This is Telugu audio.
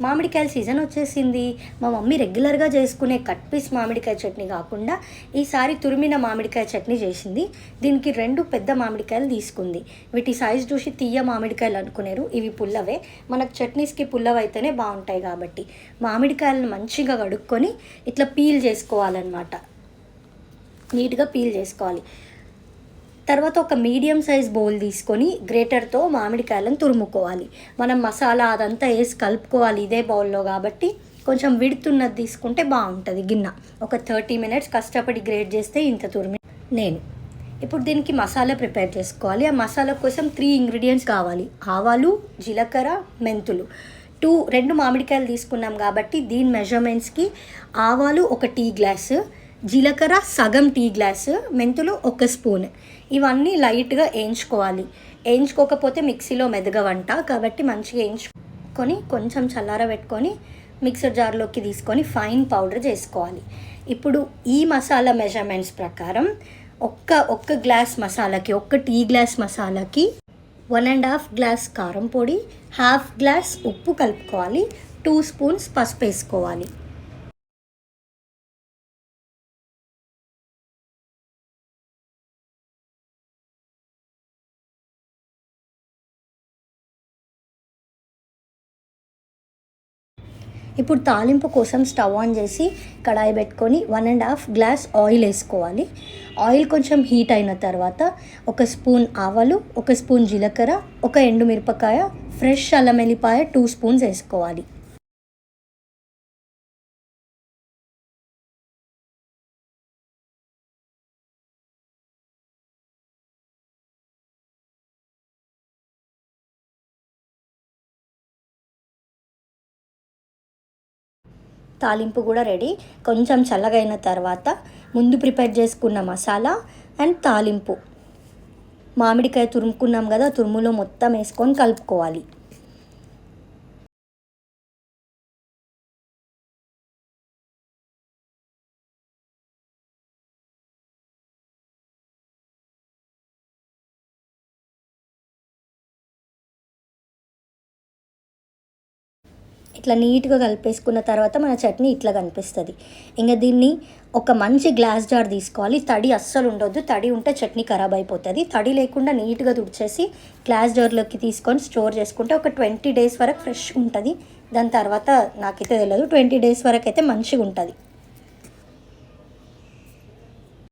మామిడికాయల సీజన్ వచ్చేసింది. మా మమ్మీ రెగ్యులర్గా చేసుకునే కట్ పీస్ మామిడికాయ చట్నీ కాకుండా ఈసారి తురిమిన మామిడికాయ చట్నీ చేసింది. దీనికి రెండు పెద్ద మామిడికాయలు తీసుకుంది. వీటి సైజ్ చూసి తీయ మామిడికాయలు అనుకునేరు. ఇవి పుల్లవే. మనకు చట్నీస్కి పుల్లవైతేనే బాగుంటాయి కాబట్టి మామిడికాయలను మంచిగా కడుక్కొని ఇట్లా పీల్ చేసుకోవాలన్నమాట. నీట్గా పీల్ చేసుకోవాలి. తర్వాత ఒక మీడియం సైజ్ బౌల్ తీసుకొని గ్రేటర్తో మామిడికాయలను తురుముకోవాలి. మనం మసాలా అదంతా వేసి కలుపుకోవాలి ఇదే బౌల్లో కాబట్టి కొంచెం విడుతున్నది తీసుకుంటే బాగుంటుంది గిన్నె. ఒక థర్టీ మినిట్స్ కష్టపడి గ్రేట్ చేస్తే ఇంత తురిమి నేను. ఇప్పుడు దీనికి మసాలా ప్రిపేర్ చేసుకోవాలి. ఆ మసాలా కోసం త్రీ ఇంగ్రీడియంట్స్ కావాలి. ఆవాలు జీలకర్ర మెంతులు. టూ రెండు మామిడికాయలు తీసుకున్నాం కాబట్టి దీని మెజర్మెంట్స్కి ఆవాలు ఒక టీ గ్లాసు జీలకర్ర సగం టీ గ్లాసు మెంతులు ఒక స్పూన్. ఇవన్నీ లైట్గా వేయించుకోవాలి వేయించుకోకపోతే మిక్సీలో మెదగవంట. కాబట్టి మంచిగా వేయించుకొని కొంచెం చల్లార పెట్టుకొని మిక్సర్ జార్లోకి తీసుకొని ఫైన్ పౌడర్ చేసుకోవాలి. ఇప్పుడు ఈ మసాలా మెజర్మెంట్స్ ప్రకారం ఒక్క ఒక్క గ్లాస్ మసాలాకి ఒక్క టీ గ్లాస్ మసాలాకి వన్ అండ్ హాఫ్ గ్లాస్ కారం పొడి హాఫ్ గ్లాస్ ఉప్పు కలుపుకోవాలి టూ స్పూన్స్ పసుపు వేసుకోవాలి. ఇప్పుడు తాలింపు కోసం స్టవ్ ఆన్ చేసి కడాయి పెట్టుకొని one and half glass oil వేసుకోవాలి. ఆయిల్ కొంచెం హీట్ అయిన తర్వాత ఒక స్పూన్ ఆవాలు ఒక స్పూన్ జీలకర్ర ఒక ఎండుమిరపకాయ ఫ్రెష్ అల్లం వెల్లిపాయ టూ స్పూన్స్ వేసుకోవాలి. తాలింపు కూడా రెడీ. కొంచెం చల్లగైన తర్వాత ముందు ప్రిపేర్ చేసుకున్న మసాలా అండ్ తాలింపు. మామిడికాయ తురుముకున్నాం కదా తురుములో మొత్తం వేసుకొని కలుపుకోవాలి. ఇట్లా నీట్గా కలిపేసుకున్న తర్వాత మన చట్నీ ఇట్లా కనిపిస్తుంది. ఇంకా దీన్ని ఒక మంచి గ్లాస్ జార్ తీసుకోవాలి. తడి అస్సలు ఉండొద్దు. తడి ఉంటే చట్నీ ఖరాబ్ అయిపోతుంది. తడి లేకుండా నీట్గా తుడిచేసి గ్లాస్ జార్లోకి తీసుకొని స్టోర్ చేసుకుంటే ఒక ట్వంటీ డేస్ వరకు ఫ్రెష్ ఉంటుంది. దాని తర్వాత నాకైతే తెలియదు ట్వంటీ డేస్ వరకు అయితే మంచిగా ఉంటుంది